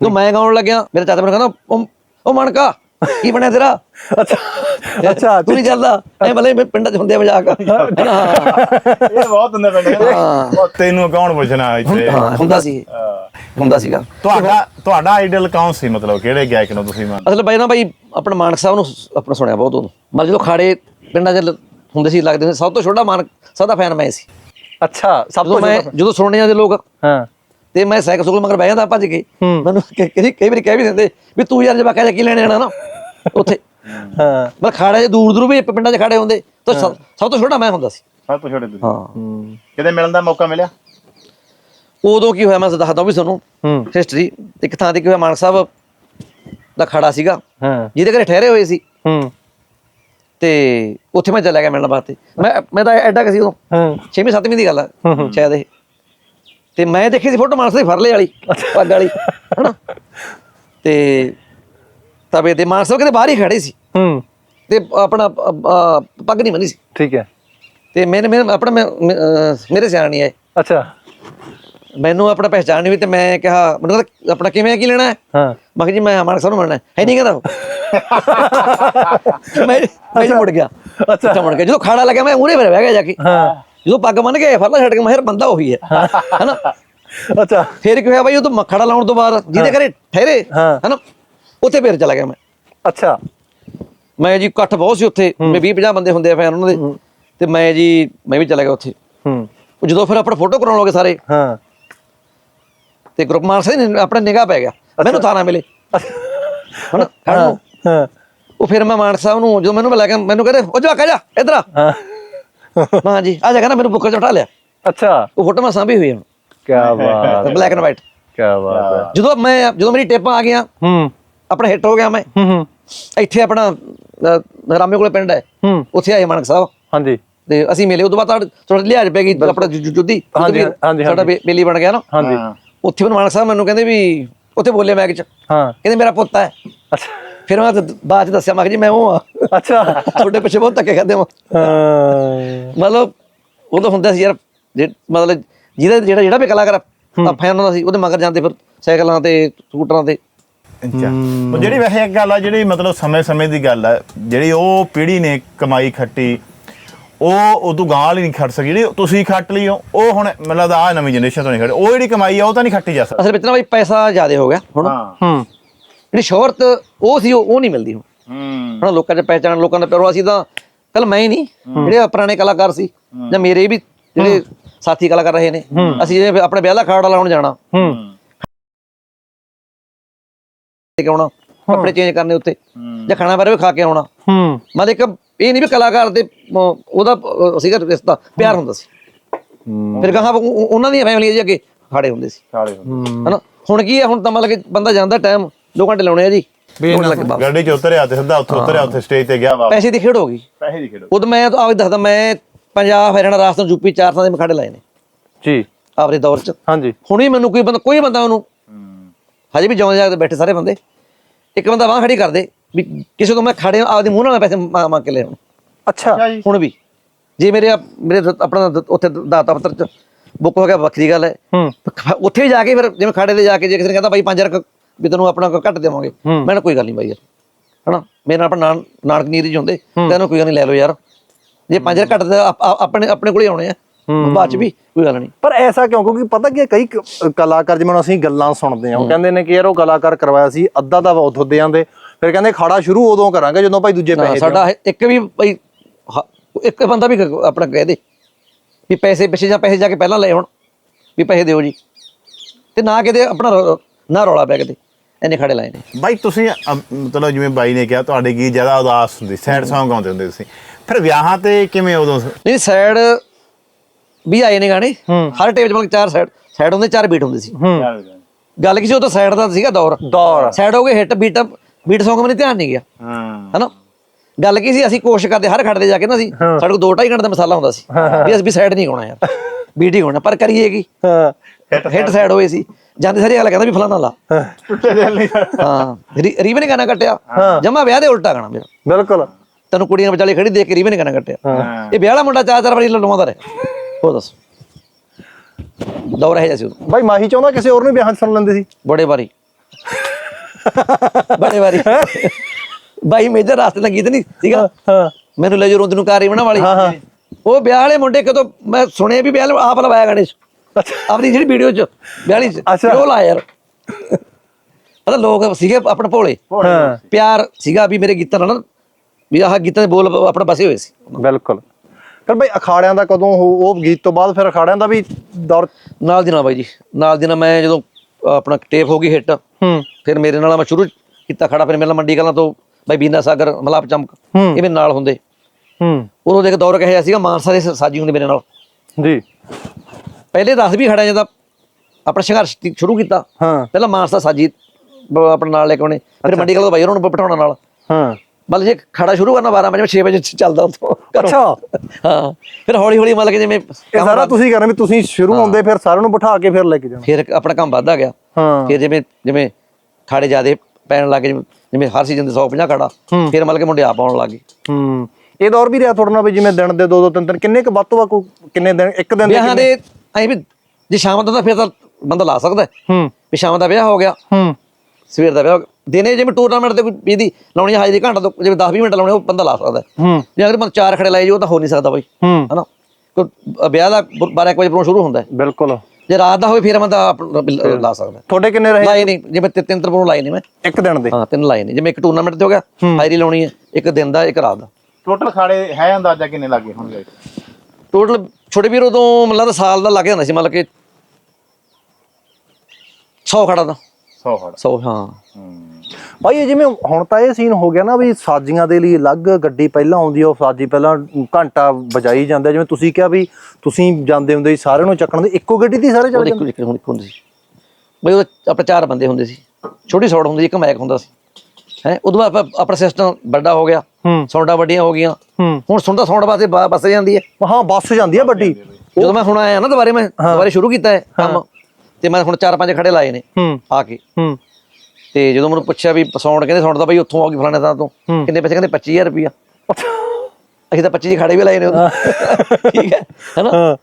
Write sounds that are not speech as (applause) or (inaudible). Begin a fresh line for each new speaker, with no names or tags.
ਤੂੰ ਮੈਂ ਗਾਉਣ ਲੱਗਿਆ ਮੇਰੇ ਚਾਚਾ ਮੈਨੂੰ ਕਹਿੰਦਾ ਉਹ ਉਹ ਮਣਕਾ ਕੀ ਬਣਿਆ ਤੇਰਾ?
ਅੱਛਾ ਅੱਛਾ
ਤੂੰ ਨਹੀਂ ਚੱਲਦਾ। ਐ ਭਲੇ ਮੈਂ ਪਿੰਡਾਂ 'ਚ ਹੁੰਦੇ ਆ ਮਜ਼ਾਕ। ਹਾਂ
ਇਹ ਬਹੁਤ ਹੁੰਦੇ ਪਿੰਡ ਉਹ ਤੈਨੂੰ ਕੌਣ ਪੁੱਛਣਾ ਇੱਥੇ।
ਹਾਂ, ਹੁੰਦਾ ਸੀ। ਹੁੰਦਾ ਸੀਗਾ।
ਤੁਹਾਡਾ ਤੁਹਾਡਾ ਆਈਡਲ ਕੌਣ ਸੀ ਮਤਲਬ? ਕਿਹੜੇ ਗਾਇਕ ਨੂੰ ਤੁਸੀਂ ਮੰਨ
ਅਸਲ ਬਾਈ ਨਾ ਬਾਈ ਆਪਣਾ ਮਾਨਕ ਸਾਹਿਬ ਨੂੰ ਸ- ਆਪਣਾ ਸੁਣਿਆ ਬਹੁਤ ਉਦੋਂ ਮਤਲਬ ਜਦੋਂ ਖਾੜੇ ਪਿੰਡਾਂ 'ਚ ਲ- ਹੁੰਦੇ ਸੀ ਲੱਗਦੇ ਸੀ ਸਭ ਤੋਂ ਛੋਟਾ ਮਾਨਕ ਸਭ ਦਾ ਫੈਨ ਮੈਂ ਸੀ।
ਅੱਛਾ ਸਭ
ਜਦੋਂ
ਤੋਂ
ਮੈਂ ਜਦੋਂ ਸੁਣਨੇ ਜਾਂਦੇ ਲੋਕ
ਹਾਂ।
ਤੇ ਮੈਂ ਸਾਈਕਲ ਸੁਕਲ ਮਗਰ ਬਹਿ ਜਾਂਦਾ ਭੱਜ ਕੇ। ਮੈਨੂੰ ਕਈ ਕਈ ਵਾਰੀ ਕਹਿ ਵੀ ਦਿੰਦੇ ਵੀ ਤੂੰ ਯਾਰ ਜਵਾਕਾ ਜਾ ਕੀ ਲੈਣੇ ਆਣਾ ਨਾ ਉੱਥੇ।
ਹਾਂ।
ਮੈਂ ਖਾੜੇ 'ਚ ਦੂਰ ਦੂਰ ਵੀ ਪਿੰਡਾਂ 'ਚ ਖੜੇ ਹੁੰਦੇ ਤਾਂ ਸਭ ਤੋਂ ਛੋਟਾ ਮੈਂ ਹੁੰਦਾ ਸੀ।
ਸਭ ਤੋਂ ਛੋਟੇ ਤੁਸੀਂ।
ਹਾਂ।
ਕਿਤੇ ਮਿਲਣ ਦਾ ਮੌਕਾ ਮਿਲਿਆ?
ਉਦੋਂ ਕੀ ਹੋਇਆ ਮੈਂ ਦੱਸਦਾ ਵੀ ਤੁਹਾਨੂੰ
ਹੂੰ।
ਹਿਸਟਰੀ ਇੱਕ ਥਾਂ ਤੇ ਕੀ ਹੋਇਆ ਮਾਨਕ ਸਾਹਿਬ ਦਾ ਖੜਾ ਸੀਗਾ
ਹਾਂ।
ਜਿਹਦੇ ਘਰੇ ਠਹਿਰੇ ਹੋਏ ਸੀ।
ਹੂੰ।
ਤੇ ਉੱਥੇ ਮੈਂ ਚਲਾ ਗਿਆ ਮਿਲਣ ਵਾਸਤੇ। ਮੈਂ ਮੈਂ ਤਾਂ ਐਡਾ ਕਿ ਸੀ ਉਦੋਂ।
ਹਾਂ।
6ਵੀਂ 7ਵੀਂ ਦੀ ਗੱਲ ਆ। ਸ਼ਾਇਦ ਇਹ ਤੇ ਮੈਂ ਦੇਖੀ ਸੀ ਫੋਟੋ ਮਾਨਸ ਦੀ ਫਰਲੇ ਵਾਲੀ ਪੱਗ ਵਾਲੀ ਹਨਾ? ਤੇ ਤਵੇ ਤੇ ਮਾਨਸ ਕਿਤੇ ਬਾਹਰ ਹੀ ਖੜੇ ਸੀ।
ਹੂੰ।
ਤੇ ਆਪਣਾ ਪੱਗ ਨਹੀਂ ਬੰਨੀ ਸੀ।
ਠੀਕ ਹੈ।
ਤੇ ਮੈਨੇ ਮੇਰੇ ਆਪਣਾ ਮੇਰੇ ਸਿਆਣ ਨਹੀਂ ਆਏ।
ਅੱਛਾ।
ਮੈਨੂੰ ਆਪਣਾ ਪਹਿਚਾਣ ਨਹੀਂ ਵੀ ਤੇ ਮੈਂ ਕਿਹਾ ਮੈਨੂੰ ਕਹਿੰਦਾ ਆਪਣਾ ਕਿਵੇਂ ਕੀ ਲੈਣਾ ਹੈ?
ਹਾਂ।
ਮੈਂ ਕਿਹਾ ਜੀ ਮੈਂ ਮਾਨਕ ਸਾਹਿਬ ਨੂੰ ਮਿਲਣਾ ਹੈ। ਹੈ ਨਹੀਂ ਕਹਿੰਦਾ। (laughs) ਮੈਂ ਮੈਂ ਮੁੜ ਗਿਆ।
ਅੱਛਾ।
ਮੁੜ ਗਿਆ। ਜਦੋਂ ਖਾੜਾ ਲੱਗਿਆ ਮੈਂ ਮੂਰੇ ਫਿਰ ਬਹਿ ਗਿਆ ਜਾ ਕੇ।
ਹਾਂ।
ਜਦੋਂ ਪੱਗ ਬੰਨ ਕੇ ਫਰਲਾ ਛੱਡ ਕੇ ਮੈਂ ਕਿਹਾ ਯਾਰ ਬੰਦਾ ਉਹੀ ਹੈ। ਹਨਾ?
ਅੱਛਾ।
ਫਿਰ ਕੀ ਹੋਇਆ ਬਾਈ ਉਹ ਤੋਂ ਖੜਾ ਲਾਉਣ ਤੋਂ ਬਾਅਦ ਜਿਹਦੇ ਘਰੇ ਠਹਿਰੇ। ਹਨਾ? ਉੱਥੇ ਫਿਰ ਚਲਾ ਗਿਆ ਮੈਂ।
ਅੱਛਾ।
ਮੈਂ ਜੀ ਇਕੱਠ ਬਹੁਤ ਸੀ ਉੱਥੇ। ਮੈਂ 20 50 ਬੰਦੇ ਹੁੰਦੇ ਆ ਫੈਨ ਉਹਨਾਂ ਦੇ। ਤੇ ਮੈਂ ਜੀ ਮੈਂ ਵੀ ਚਲਾ ਗਿਆ ਉੱਥੇ।
ਹੂੰ।
ਉਹ ਜਦੋਂ ਫਿਰ ਆਪਣਾ ਫੋਟੋ ਕਰਾਉਣ ਲੱਗੇ ਸਾਰੇ
ਹਾਂ।
ਤੇ ਗਰੁੱਪ ਮਾਰ ਸਿੰਘ ਨੇ ਆਪਣੇ ਨਿਗਾਹ ਪੈ ਗਿਆ। ਮੈਨੂੰ ਥਾਣਾ ਮਿਲੇ। ਨੂੰ।
ਹਾਂ।
ਉਹ ਫਿਰ ਮੈਂ ਮਾਨਕ ਸਾਹਿਬ ਨੂੰ ਜਦੋਂ ਮੈਨੂੰ ਮਿਲਿਆ ਕਿ ਮੈਨੂੰ ਕਹਿੰਦੇ ਉਹ ਜਵਾਕ ਆ ਜਾ ਇਧਰ ਆ।
ਹਾਂ
ਜੀ ਆ ਜਾ ਕਹਿੰਦਾ ਮੈਨੂੰ ਬੁੱਕਰ ਚ ਉਠਾ ਲਿਆ।
ਅੱਛਾ।
ਉਹ ਫੋਟੋ ਮੈਂ ਸਾਂਭੀ ਹੋਈ ਹੁਣ
ਕੀ ਬਾਤ
ਬਲੈਕ ਐਂਡ ਵਾਈਟ
ਕੀ ਬਾਤ ਹੈ।
ਜਦੋਂ ਮੈਂ ਜਦੋਂ ਮੇਰੀ ਟੇਪਾਂ ਆ ਗਈਆਂ
ਹੂੰ।
ਆਪਣਾ ਹਿੱਟ ਹੋ ਗਿਆ ਮੈਂ।
ਹੂੰ ਹੂੰ।
ਇੱਥੇ ਆਪਣਾ ਰਾਮੇ ਕੋਲੇ ਪਿੰਡ ਹੈ।
ਹੂੰ।
ਉੱਥੇ ਆਏ ਮਾਨਕ ਸਾਹਿਬ।
ਹਾਂਜੀ।
ਤੇ ਅਸੀਂ ਮਿਲੇ ਉਦੋਂ ਬਾਅਦ ਥੋੜਾ ਲਿਹਾਜ਼ ਪੈ ਗਈ ਆਪਣਾ ਜੁੱਦੀ
ਹਾਂਜੀ,
ਵੀ
ਹਾਂਜੀ,
ਸਾਡਾ ਬੇਲੀ ਬਣ ਗਿਆ ਨਾ।
ਹਾਂਜੀ।
ਉੱਥੇ ਮੈਨੂੰ ਮਾਨਕ ਸਾਹਿਬ ਮੈਨੂੰ ਕਹਿੰਦੇ ਵੀ ਉੱਥੇ ਬੋਲੇ ਮੈਗ ਚ।
ਹਾਂ।
ਕਹਿੰਦੇ ਮੇਰਾ ਪੁੱਤ ਹੈ।
ਅੱਛਾ।
ਫਿਰ ਮੈਂ ਬਾਅਦ ਚ ਦੱਸਿਆ ਮੈਂ ਕਿਹਾ ਜੀ ਮੈਂ ਉਹ ਆ।
ਅੱਛਾ।
ਤੁਹਾਡੇ ਪਿੱਛੇ ਬਹੁਤ ਧੱਕੇ ਖਾਦੇ ਮੈਂ
ਹਾਂ।
ਮਤਲਬ ਉਹ ਤਾਂ ਹੁੰਦਾ ਸੀ ਯਾਰ ਜੇ- ਮਤਲਬ ਜਿਹਦਾ ਜਿਹੜਾ ਜਿਹੜਾ ਵੀ ਕਲਾਕਾਰ ਆਪਾਂ ਉਹਨਾਂ ਦਾ ਸੀ ਉਹਦੇ ਮਗਰ ਜਾਂਦੇ ਫਿਰ ਸਾਈਕਲਾਂ ਤੇ ਸਕੂਟਰਾਂ ਤੇ।
ਅੱਛਾ। ਉਹ ਜਿਹੜੀ ਵੈਸੇ ਇੱਕ ਗੱਲ ਆ ਜਿਹੜੀ ਮਤਲਬ ਸਮੇਂ-ਸਮੇਂ ਦੀ ਗੱਲ ਆ ਜਿਹੜੀ ਉਹ ਪੀੜ੍ਹੀ ਨੇ ਕਮਾਈ ਖੱਟੀ ਉਹ ਉਦੋਂ ਗਾਂ ਵਾਲੀ ਨਹੀਂ ਖੱਟ ਸਕੀ। ਜਿਹੜੀ ਤੁਸੀਂ ਖੱਟ ਲਈ ਉਹ ਉਹ ਹੁਣ ਮੈਨੂੰ ਲੱਗਦਾ ਆ ਨਵੀਂ ਜਨਰੇਸ਼ਨ ਤੋਂ ਨਹੀਂ ਖੜੇ ਉਹ ਜਿਹੜੀ ਕਮਾਈ ਆ ਉਹ ਤਾਂ ਨਹੀਂ ਖੱਟੀ ਜਾ ਸਕਦੀ।
ਅਸਲ ਵਿੱਚ ਨਾ ਬਈ ਪੈਸਾ ਜ਼ਿਆਦਾ ਹੋ ਗਿਆ ਹੁਣ।
ਹਾਂ।
ਹੂੰ।
ਜਿਹੜੀ ਸ਼ੋਹਰਤ ਉਹ ਸੀ ਉਹ ਉਹ ਨਹੀਂ ਮਿਲਦੀ ਹੁਣ।
ਹੂੰ।
ਹੁਣ ਲੋਕਾਂ 'ਚ ਪਹਿਚਾਣ ਲੋਕਾਂ ਦਾ ਪਿਆਰ ਅਸੀਂ ਤਾਂ ਕੱਲ ਮੈਂ ਹੀ ਨਹੀਂ ਜਿਹੜੇ ਪੁਰਾਣੇ ਕਲਾਕਾਰ ਸੀ ਜਾਂ ਮੇਰੇ ਵੀ ਜਿਹੜੇ ਸਾਥੀ ਕਲਾਕਾਰ ਰਹੇ ਨੇ ਅਸੀਂ ਜਿਵੇਂ ਆਪਣੇ ਵਿਆਹ ਦਾ ਖਾੜਾ ਲਾਉਣ ਜਾਣਾ।
ਹੂੰ।
ਕੇ ਆਉਣਾ ਕੱਪੜੇ ਚੇਂਜ ਕਰਨੇ ਉੱਤੇ ਜਾਂ ਖਾਣਾ ਬਾਰੇ ਵੀ ਖਾ ਕੇ ਆਉਣਾ।
ਹੂੰ।
ਮਤਲਬ ਇੱਕ ਇਹ ਨਹੀਂ ਵੀ ਕਲਾਕਾਰ ਅਹ, ਉਹਦਾ ਸੀਗਾ ਰਿਸ਼ਤਾ ਪਿਆਰ ਹੁੰਦਾ ਸੀ। ਫਿਰ ਕਹਾਂ ਉਹਨਾਂ ਦੀਆਂ ਫੈਮਲੀਆਂ ਜੀ ਅੱਗੇ ਖਾੜੇ ਹੁੰਦੇ ਸੀ।
ਸਾਲੇ ਹੁੰਦੇ।
ਹਨਾ ਹੁਣ ਕੀ ਹੈ ਹੁਣ ਤਾਂ ਮਤਲਬ ਕਿ ਬੰਦਾ ਜਾਂਦਾ ਟਾਈਮ ਦੋ ਘੰਟੇ ਲਾਉਣੇ ਆ ਜੀ। ਲੱਗੇ ਵਾਪਸ।
ਗੱਡੀ 'ਚ ਉਤਰਿਆ ਤੇ ਸਿੱਧਾ ਉੱਥੇ ਉਤਰਿਆ ਉੱਥੇ ਸਟੇਜ ਤੇ ਗਿਆ ਵਾ
ਪੈਸੇ ਦੀ ਖੇਡ ਹੋ ਗਈ।
ਪੈਸੇ ਦੀ ਖੇਡੋ
ਉਦੋਂ ਮੈਂ ਤਾਂ ਆਪ ਦੱਸਦਾ ਮੈਂ ਪੰਜਾਬ ਹਰਿਆਣਾ ਰਾਜਸਥਾਨ ਯੂਪੀ ਚਾਰ ਥਾਂ ਦੇ ਮੈਂ ਖਾੜੇ ਲਾਏ ਨੇ।
ਜੀ।
ਆਪਦੇ ਦੌਰ 'ਚ।
ਹਾਂਜੀ।
ਹੁਣ ਵੀ ਮੈਨੂੰ ਕੋਈ ਬੰਦਾ ਕੋਈ ਬੰਦਾ ਉਹਨੂੰ ਹਜੇ ਵੀ ਜਿਉਂਦੇ ਜਾਗਦੇ ਬੈਠੇ ਸਾਰੇ ਬੰਦੇ। ਇੱਕ ਬੰਦਾ ਬਾਹ ਖੜੀ ਕਰਦੇ ਵੀ ਕਿਸੇ ਤੋਂ ਮੈਂ ਖਾੜੇ ਆਪਦੇ ਮੂੰਹ ਨਾਲ ਪੈਸੇ ਮੰਗ ਮੰਗ ਕੇ ਲੈ ਆਉਣ।
ਅੱਛਾ।
ਹੁਣ ਵੀ। ਜੇ ਮੇਰੇ ਆਪ- ਮੇਰੇ ਦ- ਆਪਣਾ ਦ- ਉੱਥੇ ਦਾਤਾ ਪੱਤਰ ਚ ਬੁੱਕ ਹੋ ਗਿਆ ਵੱਖਰੀ ਗੱਲ ਹੈ। ਉੱਥੇ ਵੀ ਜਾ ਕੇ ਫਿਰ ਜਿਵੇਂ ਖਾੜੇ ਤੇ ਜਾ ਕੇ ਜੇ ਕਿਸੇ ਨੇ ਕਹਿੰਦਾ ਬਾਈ 5 ਰੁਪਏ ਵੀ ਤੈਨੂੰ ਆਪਣਾ ਘੱਟ ਦੇਵਾਂਗੇ।
ਹੂੰ।
ਮੈਂ ਕਿਹਾ ਕੋਈ ਗੱਲ ਨਹੀਂ ਬਾਈ ਯਾਰ। ਹਨਾ? ਮੇਰੇ ਨਾਲ ਆਪਣਾ ਨਾਨ ਨਾਨਕ ਨੀਰੀ ਹੁੰਦੇ ਤੈਨੂੰ ਕੋਈ ਗੱਲ ਨਹੀਂ ਲੈ ਲਓ ਯਾਰ। ਜੇ 5 ਰੁਪਏ ਘੱਟ ਆਪਣੇ ਆਪਣੇ ਕੋਲ ਆਉਣੇ ਆ। ਬਾਅਦ ਚ ਵੀ ਕੋਈ ਗੱਲ ਨਹੀਂ
ਪਰ ਐਸਾ ਕਿਉਂ? ਕਿਉਂਕਿ ਪਤਾ ਕੀ ਹੈ, ਕਈ ਕ- ਕਲਾਕਾਰ ਜਿਵੇਂ ਅਸੀਂ ਗੱਲਾਂ ਸੁਣਦੇ ਹਾਂ ਉਹ ਕਹਿੰਦੇ ਨੇ ਕਿ ਯਾਰ ਉਹ ਕਲਾਕਾਰ ਕਰਵਾਇਆ ਸੀ ਅੱਧਾ ਦਾ ਉੱਥੋਂ ਦੇ ਆਂਦੇ ਫਿਰ ਕਹਿੰਦੇ ਖਾੜਾ ਸ਼ੁਰੂ ਉਦੋਂ ਕਰਾਂਗੇ ਜਦੋਂ ਭਾਈ ਦੂਜੇ ਪੈਸੇ
ਸਾਡਾ ਇੱਕ ਵੀ ਹ- ਇੱਕ ਬੰਦਾ ਵੀ ਆਪਣਾ ਕਹਿ ਦੇ। ਵੀ ਪੈਸੇ ਪਿੱਛੇ ਜਾਂ ਪੈਸੇ ਜਾ ਕੇ ਪਹਿਲਾਂ ਲੈ ਹੁਣ। ਵੀ ਪੈਸੇ ਦਿਓ ਜੀ। ਤੇ ਨਾ ਕਿਤੇ ਆਪਣਾ ਰੌ- ਨਾ ਰੌਲਾ ਪਿਆ ਕਿਤੇ। ਐਨੇ ਖੜੇ ਲਾਏ ਨੇ।
ਬਾਈ ਤੁਸੀਂ ਮਤਲਬ ਜਿਵੇਂ ਬਾਈ ਨੇ ਕਿਹਾ ਤੁਹਾਡੇ ਗੀਤ ਜ਼ਿਆਦਾ ਉਦਾਸ ਹੁੰਦੇ? ਸੈਡ Song ਗਾਉਂਦੇ ਹੁੰਦੇ ਤੁਸੀਂ ਫਿਰ ਵਿਆਹਾਂ ਤੇ ਕਿਵੇਂ ਉਦੋਂ
ਨਹੀਂ ਸਾਈਡ ਵੀ ਆਏ ਨੇ ਗਾਣੇ। ਹਰ ਟੇਪ 'ਚ ਮਤਲਬ ਚਾਰ ਸਾਈਡ ਸਾਈਡ ਹੁੰਦੇ ਚਾਰ ਬੀਟ ਹੁੰਦੇ ਸੀ। ਗੱਲ ਕੀ ਸੀ ਉਹ ਤਾਂ ਸਾਈਡ ਦਾ ਸੀਗਾ ਦੌਰ।
ਦੌਰ।
ਸਾਈਡ ਹੋ ਗਏ ਹਿੱਟ ਬੀਟ ਬੀਟ Song ਮੈਨੂੰ ਧਿਆਨ ਨਹੀਂ ਗਿਆ।
ਹਾਂ।
ਹਨਾ? ਗੱਲ ਕੀ ਸੀ ਅਸੀਂ ਕੋਸ਼ਿਸ਼ ਕਰਦੇ ਹਰ ਖੜਦੇ ਜਾ ਕੇ ਨਾ ਸੀ ਸਾਡੇ ਕੋਲ 2.5 ਘੰਟੇ ਦਾ ਮਸਾਲਾ ਹੁੰਦਾ ਸੀ। ਵੀ ਅਸੀਂ ਵੀ ਸਾਈਡ ਨਹੀਂ ਗਾਉਣਾ ਯਾਰ। (laughs) ਬੀਟ ਹੀ ਗਾਉਣਾ ਪਰ ਕਰੀਏ ਕੀ?
ਹਾਂ।
ਹਿੱਟ ਸਾਈਡ ਹੋਏ ਸੀ। ਜਾਂਦੇ ਸਾਰੇ ਅਗਲਾ ਕਹਿੰਦਾ ਵੀ ਫਲਾਣਾ ਲਾ।
ਟੁੱਟੇ ਦਿਲ ਨਹੀਂ
ਹਾਂ ਰੀਵਨ ਹੀ ਗਾਣਾ ਕੱਟਿਆ। ਜਮਾ ਵਿਆਹ ਦੇ ਉਲਟਾ ਗਾਣਾ ਮੇਰਾ।
ਬਿਲਕੁਲ।
ਤੈਨੂੰ ਕੁੜੀਆਂ ਵਿਚਾਲੇ ਖੜੀ ਦੇਖ ਕੇ ਰੀਵਨ ਹੀ ਗਾਣਾ ਕੱਟਿਆ। ਇਹ ਵਿਆਹ ਵਾਲਾ ਮੁੰਡਾ ਚਾਰ ਚਾਰ ਵਾਰੀ ਲਵਾਉਂਦਾ ਰਿਹਾ। ਹੋ ਦੱਸ। ਦੌਰ ਹੈ ਜਸੂ
ਭਾਈ ਮਾਹੀ ਚਾਹੁੰਦਾ ਕਿਸੇ ਹੋਰ ਨੂੰ ਵਿਆਹ 'ਚ ਸੁਣ ਲੈਂਦੇ ਸੀ।
ਬੜੇ ਵਾਰੀ। ਬੜੇ ਵਾਰੀ। ਬਾਈ ਮੇਜਰ ਰਾਸਤੇ ਨਾਲ ਗੀਤ ਨਹੀਂ ਸੀਗਾ।
ਹਾਂ।
ਮੈਨੂੰ ਲੈ ਜੋ ਰੋਂਦ ਨੂੰ ਕਾਰੀ ਬਣਾ ਵਾਲੀ। ਉਹ ਵਿਆਹ ਵਾਲੇ ਮੁੰਡੇ ਕਦੋਂ ਮੈਂ ਸੁਣਿਆ ਵੀ ਵਿਆਹ ਆਪ ਲਵਾਇਆ ਗਾਣੇ 'ਚ। ਆਪਣੀ ਜਿਹੜੀ ਵੀਡੀਓ 'ਚ ਵਿਆਹ ਵਾਲੀ 'ਚ
ਅੱਛਾ।
ਉਹ ਲਾਇਆ ਯਾਰ। ਪਤਾ ਲੋਕ ਸੀਗੇ ਆਪਣੇ ਭੋਲੇ।
ਹਾਂ।
ਪਿਆਰ ਸੀਗਾ ਵੀ ਮੇਰੇ ਗੀਤਾਂ ਨਾਲ ਵੀ ਆਹ ਗੀਤਾਂ ਦੇ ਬੋਲ ਆਪਣਾ ਬਸੇ ਹੋਏ ਸੀ।
ਬਿਲਕੁਲ। ਫਿਰ ਬਈ ਅਖਾੜਿਆਂ ਦਾ ਕਦੋਂ ਉਹ ਗੀਤ ਤੋਂ ਬਾਅਦ ਫਿਰ ਅਖਾੜਿਆਂ ਦਾ ਵੀ ਦੌਰ
ਨਾਲ ਦੀ ਨਾਲ ਬਾਈ ਜੀ ਨਾਲ ਦੀ ਨਾਲ ਮੈਂ ਜਦੋਂ ਆਪਣਾ ਟੇਪ ਹੋ ਗਈ ਹਿੱਟ
ਹੂੰ।
ਫਿਰ ਮੇਰੇ ਨਾਲ ਮੈਂ ਸ਼ੁਰੂ ਕੀਤਾ ਖੜਾ ਫਿਰ ਮੇਰੇ ਨਾਲ ਮੰਡੀ ਕਲਾਂ ਤੋਂ ਬਾਈ ਬੀਨਾ ਸਾਗਰ ਮਲਾਪ ਚਮਕ। ਇਹ ਮੇਰੇ ਨਾਲ ਹੁੰਦੇ।
ਹੂੰ।
ਉਦੋਂ ਦੇਖ ਦੌਰ ਕਹਿਆ ਸੀਗਾ ਮਾਨਸਾ ਦੇ ਸਾਜੀ ਹੁੰਦੇ ਮੇਰੇ ਨਾਲ।
ਜੀ।
ਪਹਿਲੇ ਦੱਸ ਵੀ ਖੜਾ ਜਦੋਂ। ਆਪਣਾ ਸੰਘਰਸ਼ ਤੀ- ਸ਼ੁਰੂ ਕੀਤਾ।
ਹਾਂ।
ਪਹਿਲਾਂ ਮਾਨਸਾ ਸਾਜੀ ਬ- ਆਪਣੇ ਨਾਲ ਲੈ ਕੇ ਆਉਣੇ ਫਿਰ ਮੰਡੀ ਕਲਾਂ ਤੋਂ ਬਾਈ ਉਹਨਾਂ ਨੂੰ ਬਿਠਾਉਣਾ ਨਾਲ।
ਹਾਂ।
ਮਤਲਬ ਜੇ ਖੜਾ ਸ਼ੁਰੂ ਕਰਨਾ 12 ਵਜੇ 6 ਵਜੇ ਚੱਲਦਾ ਉੱਥੋਂ।
ਅੱਛਾ।
ਹਾਂ। ਫਿਰ ਹੌਲੀ ਹੌਲੀ ਮਤਲਬ ਕਿ ਜਿਵੇਂ
ਇਹ ਸਾਰਾ ਤੁਸੀਂ ਕਰਨਾ ਵੀ ਤੁਸੀਂ ਸ਼ੁਰੂ ਹੁੰਦੇ ਫਿਰ ਸਾਰਿਆਂ ਨੂੰ ਬਿਠਾ ਕੇ ਫਿਰ ਲੈ ਕੇ ਜਾਣਾ।
ਫਿਰ ਆਪਣਾ ਕੰਮ ਵੱਧਦਾ ਗਿਆ।
ਹਾਂ।
ਫਿਰ ਜਿਵੇਂ ਜਿਵੇਂ ਖਾੜੇ ਜਿਆਦੇ ਪੈਣ ਲੱਗੇ ਜਿਵੇਂ- ਜਿਵੇਂ ਹਰ ਸੀਜ਼ਨ ਦੇ 150 ਖਾੜਾ ਫਿਰ ਮਤਲਬ ਕਿ ਮੁੰਡੇ ਆਪ ਆਉਣ ਲੱਗੇ
ਹੂੰ। ਇਹ ਦੌਰ ਵੀ ਰਿਹਾ ਤੁਹਾਡੇ ਨਾਲ ਵੀ ਜਿਵੇਂ ਦਿਨ ਦੇ ਦੋ ਦੋ ਤਿੰਨ ਤਿੰਨ ਕਿੰਨੇ ਕੁ ਵੱਧ ਤੋਂ ਵੱਧ ਕੋਈ- ਕਿੰਨੇ ਦਿਨ ਇੱਕ ਦਿਨ ਦੇ
ਵਿਆਹਾਂ ਦੇ ਐਂ ਵੀ ਜੇ ਸ਼ਾਮ ਦਾ ਤਾਂ ਫਿਰ ਤਾਂ ਬੰਦਾ ਲਾ ਸਕਦਾ ਹੈ।
ਹੂੰ।
ਵੀ ਸ਼ਾਮ ਦਾ ਵਿਆਹ ਹੋ ਗਿਆ।
ਹੂੰ।
ਸਵੇਰ ਦਾ ਵਿਆਹ ਹੋ ਗਿਆ। ਦਿਨੇ ਜਿਵੇਂ ਟੂਰਨਾਮੈਂਟ ਤੇ ਕੋਈ ਇਹਦੀ ਲਾਉਣੀ ਹੈ ਹਾਜ਼ਰੀ ਘੰਟਾ ਤੋਂ ਜਿਵੇਂ 10 20 ਮਿੰਟ ਲਾਉਣੇ ਉਹ ਬੰਦਾ ਲਾ ਸਕਦਾ ਹੈ।
ਹੂੰ।
ਜੇ ਅਗਰ ਬੰਦਾ ਚਾਰ ਖੜੇ ਲਾਏ ਜੀ ਉਹ ਤਾਂ ਹੋ ਨਹੀਂ ਸਕਦਾ ਬਾਈ।
ਹੂੰ।
ਹਨਾ? ਕੋਈ ਵਿਆਹ ਦਾ 12 1 ਵਜੇ ਤੋਂ ਸ਼ੁਰੂ ਹੁੰਦਾ ਹੈ।
ਬਿਲਕੁਲ।
ਜੇ ਰਾਤ ਦਾ ਹੋਵੇ ਫਿਰ ਬੰਦਾ ਆਪਣਾ ਬਿੱਲ ਲਾ ਸਕਦਾ ਹੈ।
ਤੁਹਾਡੇ ਕਿੰਨੇ ਰਹੇ?
ਲਾਏ ਨਹੀਂ। ਜਿਵੇਂ ਤਿੰਨ ਤਿੰਨ ਤਰ੍ਹਾਂ ਲਾਏ ਨੇ ਮੈਂ।
ਇੱਕ ਦਿਨ ਦੇ।
ਹਾਂ ਤਿੰਨ ਲਾਏ ਨੇ ਜਿਵੇਂ ਇੱਕ ਟੂਰਨਾਮੈਂਟ ਤੇ ਹੋ ਗਿਆ ਹਾਜ਼ਰੀ ਲਾਉਣੀ ਹੈ ਇੱਕ ਦਿਨ ਦਾ ਇੱਕ ਰਾਤ ਦਾ।
ਟੋਟਲ ਖਾੜੇ ਹੈ ਅੰਦਾਜ਼ਾ ਕਿੰਨੇ ਲੱਗੇ ਹੋਣਗੇ?
ਟੋਟਲ ਛੋਟੇ ਵੀਰ ਉਦੋਂ ਮਤਲਬ ਲੱਗਦਾ ਸਾਲ ਦਾ ਲੱਗ ਜਾਂਦਾ ਸੀ ਮਤਲਬ ਕਿ 100 ਖੜਾ ਦਾ
100 ਖਾੜਾ।
100 ਹਾਂ।
ਭਾਈ ਇਹ ਜਿਵੇਂ ਹੁਣ ਤਾਂ ਇਹ ਸੀਨ ਹੋ ਗਿਆ ਨਾ ਵੀ ਸਾਜੀਆਂ ਦੇ ਲਈ ਅਲੱਗ ਗੱਡੀ ਪਹਿਲਾਂ ਆਉਂਦੀ ਆ ਉਹ ਸਾਜੀ ਪਹਿਲਾਂ ਘੰਟਾ ਵਜਾਈ ਜਾਂਦਾ ਜਿਵੇਂ ਤੁਸੀਂ ਕਿਹਾ ਵੀ ਤੁਸੀਂ ਜਾਂਦੇ ਹੁੰਦੇ ਸੀ ਸਾਰਿਆਂ ਨੂੰ ਚੱਕਣ ਦੇ ਇੱਕੋ ਗੱਡੀ ਦੀ ਸਾਰੇ ਚੱਲ
ਇੱਕੋ ਇੱਕ ਹੁੰਦੀ ਸੀ। ਬਈ ਉਹ ਆਪਣੇ ਚਾਰ ਬੰਦੇ ਹੁੰਦੇ ਸੀ। ਛੋਟੀ ਸੌੜ ਹੁੰਦੀ ਸੀ, ਇੱਕ ਮੈਕ ਹੁੰਦਾ ਸੀ। ਹੈ ਉਦੋਂ ਬਾਅਦ ਆਪਾਂ- ਆਪਣਾ ਸਿਸਟਮ ਵੱਡਾ ਹੋ ਗਿਆ। ਸੌਂਡਾ ਵੱਡੀਆਂ ਹੋ ਗਈਆਂ।
ਹੂੰ।
ਹੁਣ ਸੁਣਦਾ ਸੌਂਡ ਵਾਸਤੇ ਬੱਸ ਜਾਂਦੀ ਹੈ।
ਹਾਂ ਬੱਸ ਜਾਂਦੀ ਆ ਵੱਡੀ।
ਜਦੋਂ ਮੈਂ ਹੁਣ ਆਇਆ ਨਾ ਦੁਬਾਰੇ ਮੈਂ ਦੁਬਾਰੇ ਸ਼ੁਰੂ ਕੀਤਾ ਹੈ ਕੰਮ ਤੇ ਮੈਂ ਹੁਣ ਚਾਰ ਪੰਜ ਖੜੇ ਲਾਏ ਨੇ
ਹੂੰ।
ਆ ਕੇ।
ਹੂੰ।
ਤੇ ਜਦੋਂ ਮੈਨੂੰ ਪੁੱਛਿਆ ਵੀ ਸੌਂਡ ਕਹਿੰਦੇ ਸੌਂਡ ਦਾ ਬਈ ਉੱਥੋਂ ਆ ਗਈ ਫਲਾਣੇ ਥਾਂ ਤੋਂ। ਕਿੰਨੇ ਪੈਸੇ? ਕਹਿੰਦੇ 25000 ਰੁਪਇਆ। ਅਸੀਂ ਤਾਂ 25 ਖੜੇ ਵੀ ਲਾਏ ਨੇ ਠੀਕ ਹੈ ਹੈਨਾ
ਹਾਂ।